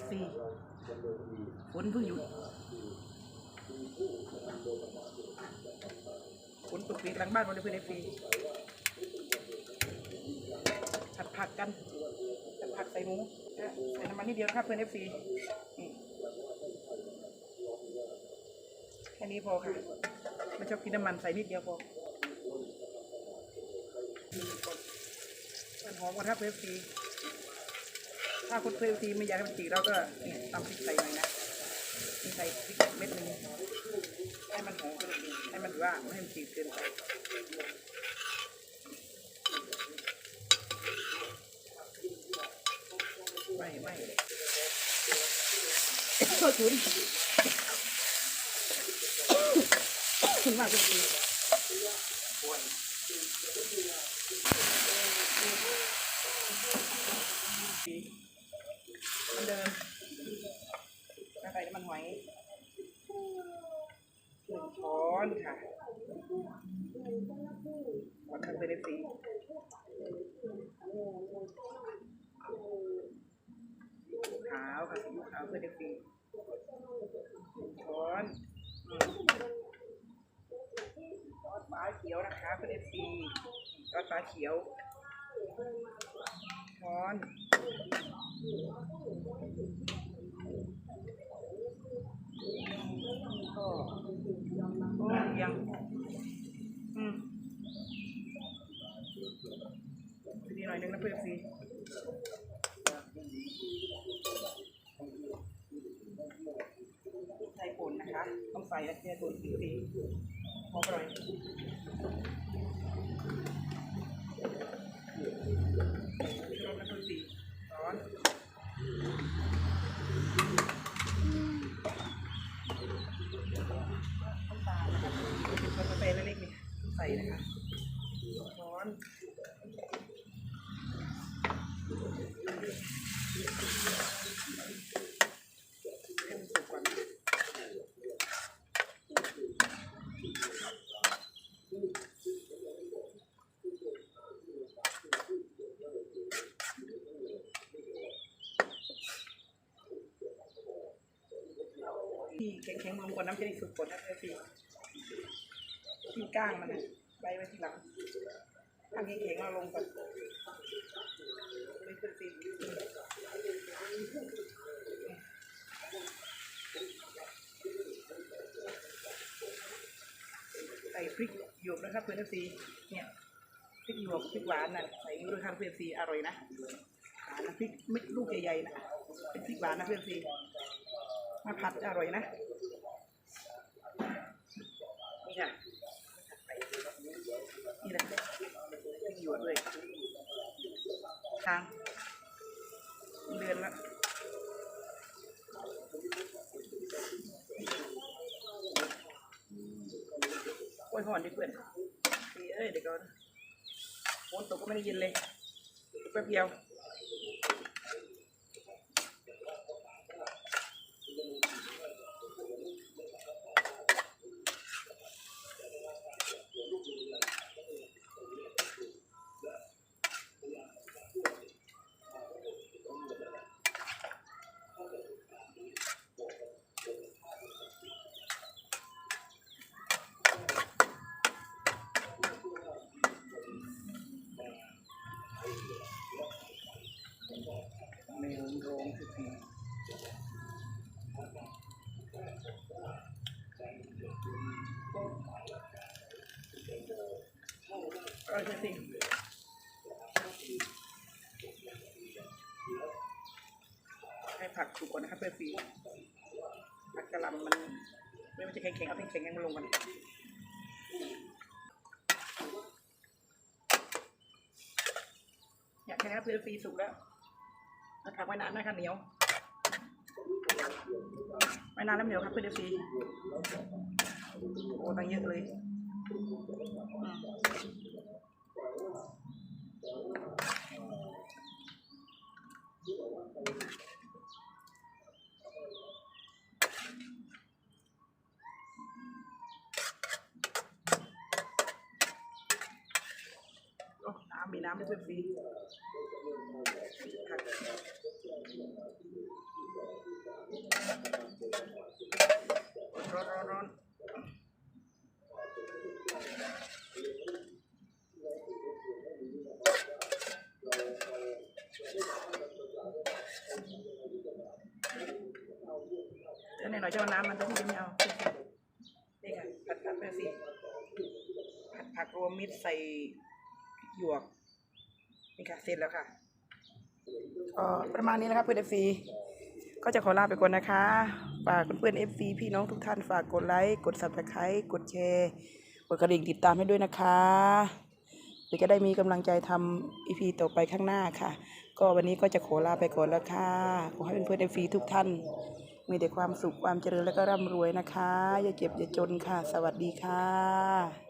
ฟซีฝนเพิ่งหยุดฝนตกปีหลังบ้านวันนี้เพื่อนเอฟซีผัดผักกันผัดผักใส่หมูนะใส่น้ำมันนิดเดียวครับเพื่อนเอฟซีแค่นี้พอค่ะไม่ชอบกินน้ำมันใส่นิดเดียวพอมันหอมกว่าถ้าเพื่อนเอฟซี ถ้าคุณเพื่อนทีไม่อยากให้มันจืดเราก็เนี่ยตำพริกใส่หน่อยนะนี่ใส่พริกเม็ดนึงให้มันหอมให้มันว่าไม่ให้มันจืดเกินไปไม่ไม่ก็ชุนคุณมากคุณทีมันเดินแล้วใส่น้ำมันหอยหนึ่งช้อนค่ะหมดทั้งไป เลยสีขาวค่ะสีขาวเพื่อเด็กสีช้อนอืมซอสฟ้าเขียวนะคะเพื่อเด็กสีซอสฟ้าเขียวช้อน ก็โอ้ยังอืม ดีหน่อยนึงนะเพื่อนซีใส่ป่นนะคะ ต้องใส่อันเนี้ยตัวสีสีหอมอร่อยชูรสนะเพื่อนซีร้อนน้ำตาลนะคะเป็นกาแฟเล็กๆนี่ใส่นะคะร้อนให้มันสุกก่อน ที่แข็งๆลงก่อนน้ำจะได้สุกก่อนะเพื่อนพี่ที่ก้างมันนะใบไว้ทีหลังทำแข็งๆเราลงก่อนไม่เพื่อนพี่ใส่พริกหยวกนะครับเพื่อนพี่เนี่ยพริกหยวกพริกหวานน่ะใส่ด้วยครับเพื่อนพี่อร่อยนะหาน้ำพริกเม็ดลูกใหญ่ๆนะเป็นพริกหวานนะเพื่อนพี่ มาผัดอร่อยนะนี่ค่ะนี่แหละหยวดด้วยทางเดือนละโอ้ยหอนดิเพื่อนเอ้ยเดี๋ยวก่อนฝนตกก็ไม่ได้ยินเลยแป๊บเดียว เมนูโรงสุกีอร่อยจริง ให้ผักสุกก่อนนะครับเพื่อฟีผักกะหล่ำมันไม่ว่าจะแข็งๆเอาแข็งๆยังมาลงกันอยากแค่นะครับเพื่อฟีสุกแล้ว แล้วผักไว้นานนะคะเหนียวไว้นานแล้วเหนียวครับเพื่อนเอฟซีโอ้ตั้งเยอะเลยอื มโอ้น้ำมีน้ำด้วยเพื่อนเอฟซีผักร้อนร้อนร้อนแล้วไหนหน่อยจะเอาน้ำมันต้องไม่เอานี่ค่ะผัดผักแม่สิผัดผักรวมมิตรใส่หยวก นี่ค่ะเสร็จแล้วค่ะก็ประมาณนี้นะครับเพื่อนเอฟซีก็จะขอลาไปก่อนนะคะ ฝากเพื่อนเอฟซีพี่น้องทุกท่านฝากกดไลค์ กด subscribe กดแชร์ กดกระดิ่งติดตามให้ด้วยนะคะเพื่อจะได้มีกำลังใจทำอีพีต่อไปข้างหน้าค่ะ ก็วันนี้ก็จะขอลาไปก่อนแล้วค่ะ ขอให้เพื่อนเอฟซีทุกท่าน มีแต่ความสุขความเจริญและก็ร่ำรวยนะคะ อย่าเจ็บอย่าจนค่ะ สวัสดีค่ะ